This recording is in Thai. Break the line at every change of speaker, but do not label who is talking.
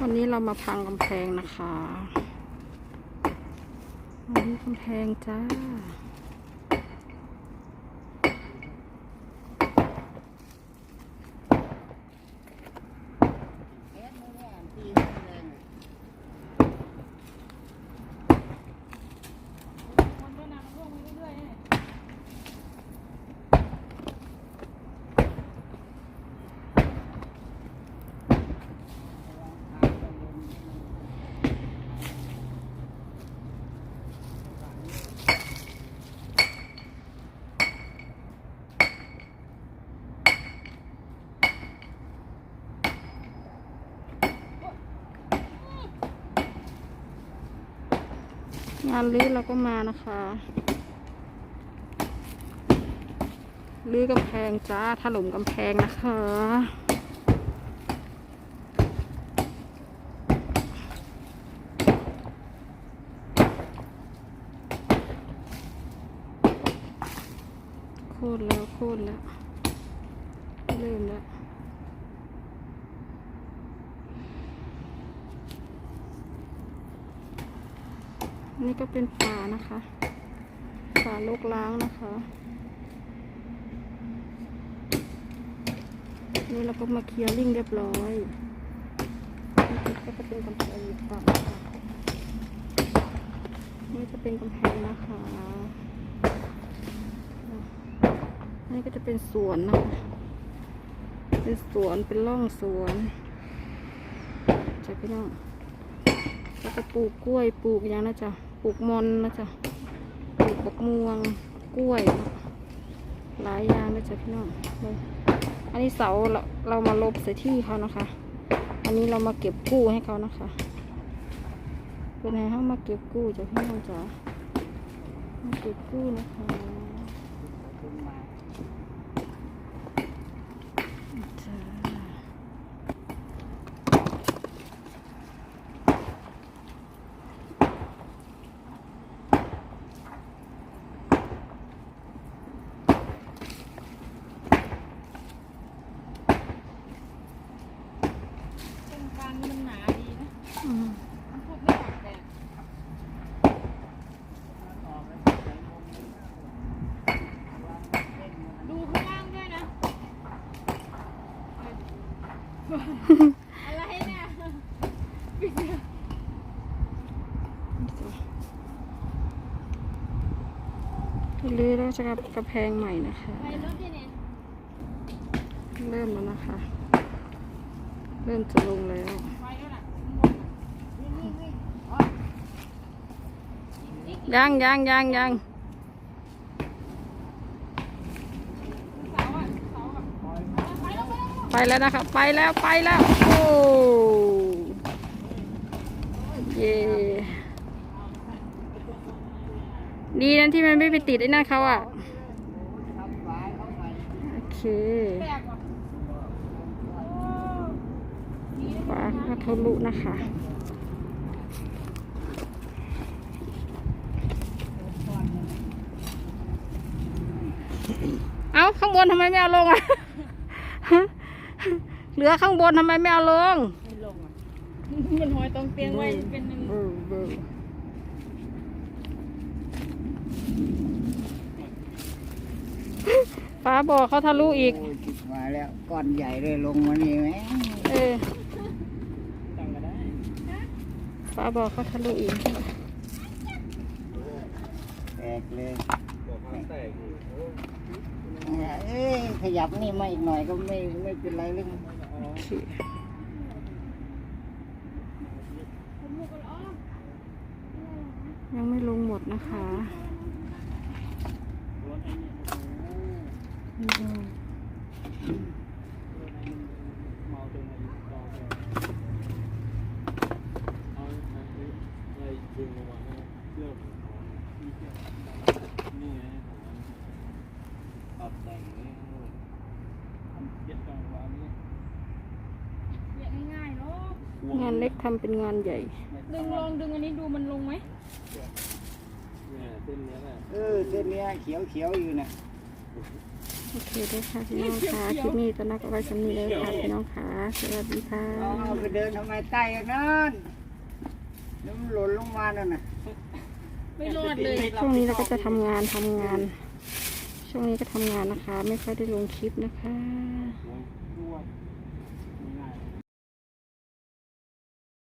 วันนี้เรามาพังกำแพงนะคะ วันนี้กำแพงจ้า งานรื้อเราก็มานะคะรื้อกำแพงจ้าถล่มกำแพงนะคะโคตรแล้วโคตรแล้วเริ่มแล้ว นี่ก็เป็นฝานะคะ ฝาลกล้างนะคะ นี่เราก็มาเคลียร์ลิงเรียบร้อยนี่ก็จะเป็นกำแพงอีกฝั่งค่ะนี่จะเป็นกำแพงนะคะนี่ก็จะเป็นสวนนะคะ เป็นสวน เป็นร่องสวนจะพี่น้องแล้วก็ปลูกกล้วย ปลูกอย่างนะจ๊ะ ลูกมอนนะจ๊ะปลูกบักม่วงกล้วย หลายอย่างนะจ๊ะพี่น้องอันนี้เสาเราเรามาลบใส่ที่เขานะคะ อันนี้เรามาเก็บกู้ให้เขานะคะเป็นไงเขามาเก็บกู้จ้ะพี่น้องจ๋ามาเก็บกู้นะคะจ้า
ตรงกลางนี่มันหนา ดีนะ
อืม
มันพูดไม่ออกแต่ดูข้างล่างด้วยนะ อะไรเนี่ยปิดเสียง
รื้อแล้วจะกับกระแพงใหม่นะคะ
ไปรถดิเนี่ย
เริ่มแล้วนะคะ เริ่มจะลงแล้ว
ไปแล้วล่ะ
ยังยังยังยัง
ไปแล้ว
นะคะไปแล้วไปแล้วโอ้เย่ดีนะที่มันไม่ไปติดไอ้นั่นเขาอะโอเค
แปลกว่ะ
ฝาก็ทะลุนะคะ เอาข้างบนทำไมไม่เอาลงอะเหลือข้างบนทำไมไม่เอาลง
ไม่ลงอะมันหอยตรงเตียงไว้เป็นหนึ่ง
ฟ้าบอกเขาทะลุอีก
มาแล้วก้อนใหญ่เลยลงมานี่ไหม
เออฟ้าบอกเขาทะลุอีก
กเลยเอ้ยขยับนี่มาอีกหน่อยก็ไม่ไม่เป็นไรเรื่อง
ยังไม่ลงหมดนะคะ เล็กทำเป็นงานใหญ่
ดึงลองดึงอันนี้ดูมันลงไหม
เออเส้นเนี้ยเขียวเขียวๆอยู่เนี่ย
โอเคได้ค่ะพี่น้องค่ะคลิปนี้ตอนนักเอาไว้สำนีเลยค่ะพี่น้องค่ะสวัสดีค่ะ
เอาไปเดินทำไมใต้อย่างนั้นแล้วมันหล่นลงมานั่นน่ะ
ไม่รอดเลย
ช่วงนี้เราก็จะทำงานทำงาน ช่วงนี้ก็ทำงานนะคะ ไม่ค่อยได้ลงคลิปนะคะ
หัว